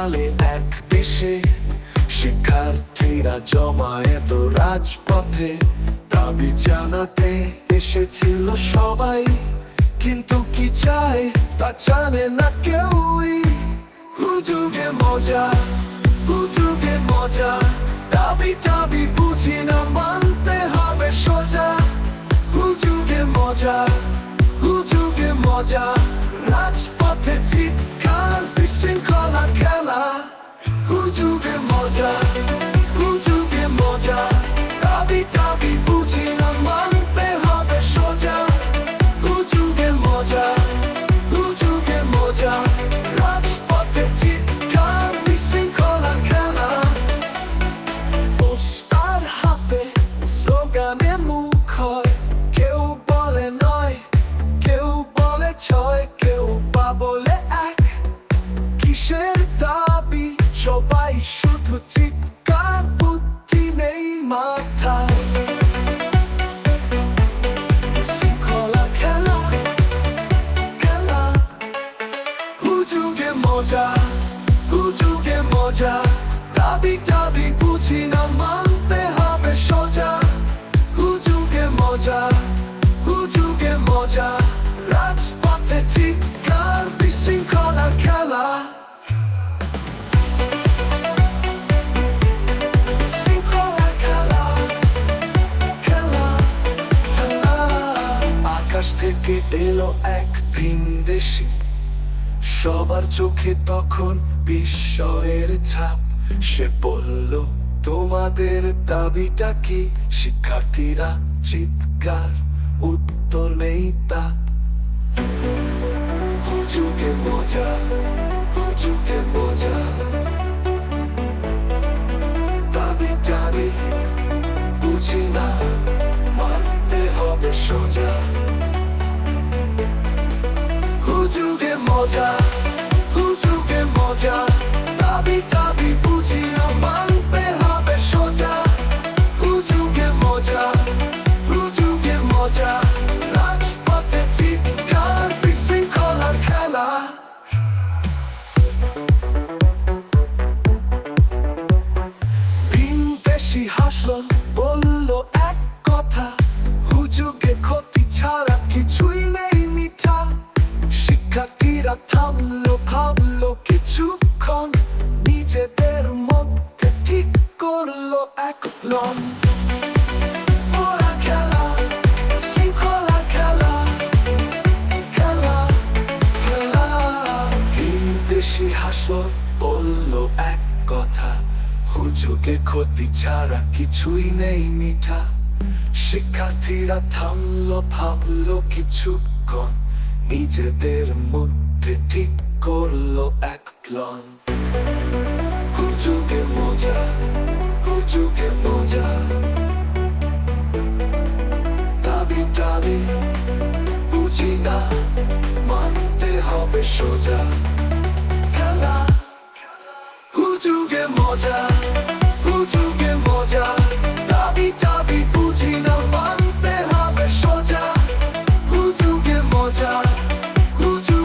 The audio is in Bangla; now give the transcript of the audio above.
সালে এক দেশে শিক্ষার্থীরা জমায়েত রাজপথে দাবি জানাতে এসেছিল সবাই। কিন্তু কি চায় তা জানে না কেউই। হুজুগে মজা হুজুগে মজা দাবি দাবি মাথায় শৃঙ্খলা খেলা খেলা। হুজুগে মজা হুজুগে মজা। দাবি দাবি বুঝি না মানতে এলো এক ভিনদেশি সবার চোখে তখন বিস্ময়ের ছাপ। সে বলল, তোমাদের দাবিটা কি? শিক্ষার্থীরা চিৎকার, উত্তর নেই তা। হুজুকে মজা হুজুকে মজা। মজা হুজুগে মজা। দাবি দাবি বুঝি না মানতে হবে সোজা। হুজুগে মজা হুজুগে মজা। রাজপথে চিৎকার, বিশৃঙ্খলার খেলা। ভিনদেশি হাসলো, বলল এক কথা, হুজুগে ক্ষতি ছাড়া কিছুই শিক্ষার্থীরা থামলো, ভাবলো, কিছুক্ষণ নিজেদের মধ্যে ঠিক করল এক ভিনদেশি হাসলো, বলল এক কথা, হুজুগে ক্ষতি ছাড়া কিছুই নেই মিঠা। শিক্ষার্থীরা থামলো, ভাবলো, কিছুক্ষণ নিজেদের মধ্যে এক প্লন মজা হুজুগে মজা। দাবি দাবি বুঝি না মানতে হবে সোজা। খেলা মজা